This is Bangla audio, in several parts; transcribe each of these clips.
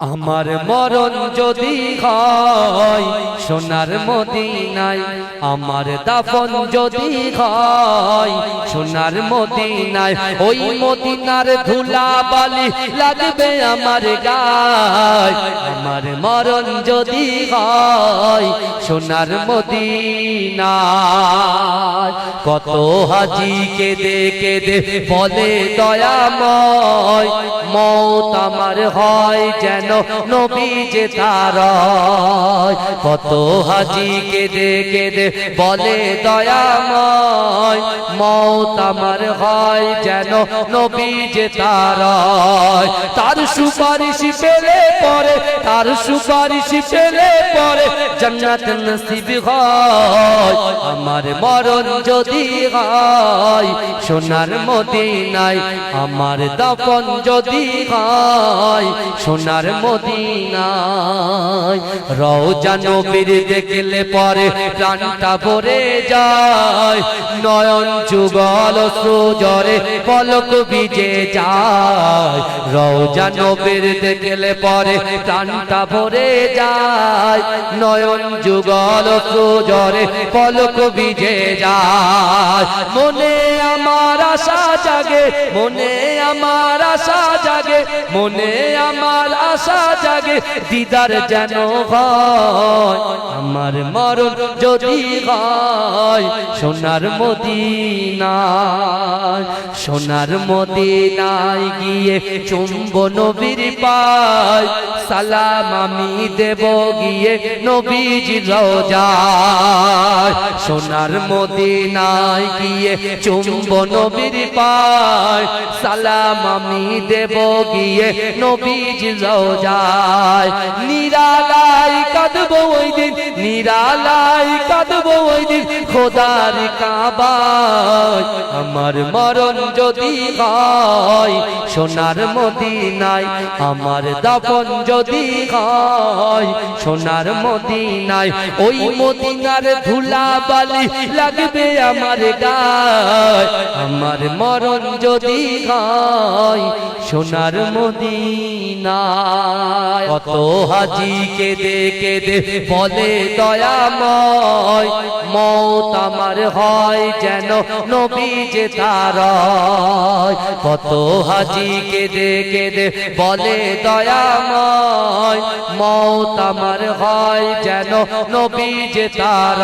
আমার মরণ যদি হয় সোনার মদিনায় আমার দাফন যদি হয় সোনার মদিনায় ওই মদিনার ধুলা বালি লাগবে আমার গায়। আমার মরণ যদি হয় সোনার মদিনায় কত হাজি কেঁদে কেঁদে বলে দয়াময়। মৌত আমার হয় যেন নবী যে তার কত হাজি কেঁদে কেঁদে বলে দয়াময়। মৌত আমার হয় যেন নবী যে তার তার সুপারিশ পেলে পরে, তার সুপারিশ পেলে পরে জান্নাত নসিব হয়। আমার মরণ যদি হয়, সোনার মদিনায় আমার দাফন যদি হয়, সোনার মদিনায় রওজা নবীর দেখলে পরে প্রাণটা ভরে যায়। নয়ন যুগল সুজরে, পলক বিজে যায়। রওজা নবীর দেখলে পরে প্রাণটা ভরে যায়। নয়ন যুগল সুজরে, পলক বিজে যায়। মনে আমার আশা জাগে, মনে আমার আশা জাগে, মনে আমার আশা জাগে, দিদার যেন হয়, আমার মরণ যদি হয়, সোনার মদিনায় সোনার মদিনায় গিয়ে চুম্ব নবীর পায়, সালাম আমি দেব গিয়ে নবীজি রোজায়, সোনার মদিনায় গিয়ে চুম্ব নবীর পায়, সালাম আমি দেব গিয়ে নবীজ যায় নিরালাই কাঁদবো ওই দিন নিরালাই কাঁদবো ওই দিন, খোদার কাবায়। আমার মরণ যদি হয়, সোনার মদিনায়, আমার দাপন যদি হয়, সোনার মদিনায়, ওই মদিনার ধুলা বালি লাগবে আমার গায়। আমার মরণ যদি হয়, সোনার মদিনায়, কত হাজি কেঁদে কেঁদে বলে দয়াময়, মত আমার হয় যেন নবী যে তার কত হাজি কেঁদে কেঁদে বলে দয়াময় মৌত আমার হয় যেন নবী যে তার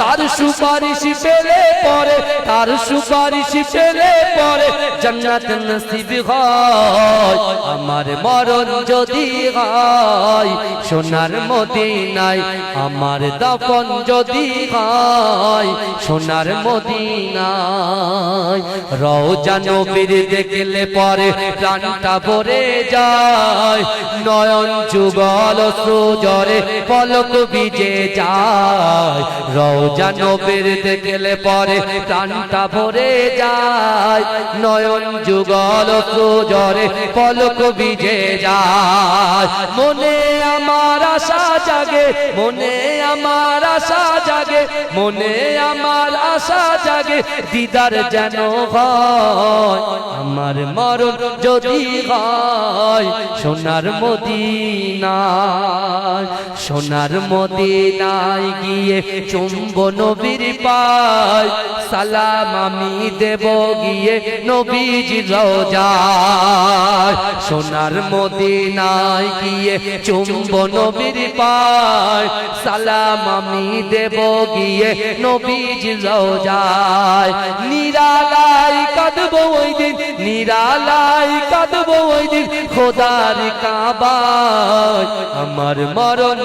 তার সুপারিশ পেলে পরে, তার সুপারিশ পেলে পরে জান্নাত নসিব হয়। আমার মরণ যদি হয়, সোনার মদিনায় আমার দাফন যদি হয়, সোনার মদিনায় রওজা নবীর দেখলে পরে প্রাণটা ভরে যায়। নয়ন যুগল সুজরে পলক বিজে যায়। রওজা নবীর দেখলে পরে প্রাণটা ভরে যায়। নয়ন যুগল সুজরে পলক বিজে যায়। মনে আমার আশা জাগে, মনে আমার আশা জাগে, মনে আমার আশা জাগে, দিদার যেন হয়, আমার মরণ যদি হয়, সোনার মদিনায় সোনার মদিনায় গিয়ে চুম্ব নবীর পায়। সালাম আমি দেব গিয়ে নবীজি রোজায়। সোনার মদিনায় গিয়ে চুম্ব নবীর পায়। সালাম আমি দেব গিয়ে নবীজি রোজায়। নিরালাই কাঁদবো ওই দিন নিরালাই কাঁদবো ওই দিন। খোদার কাবায়, আমার মরণ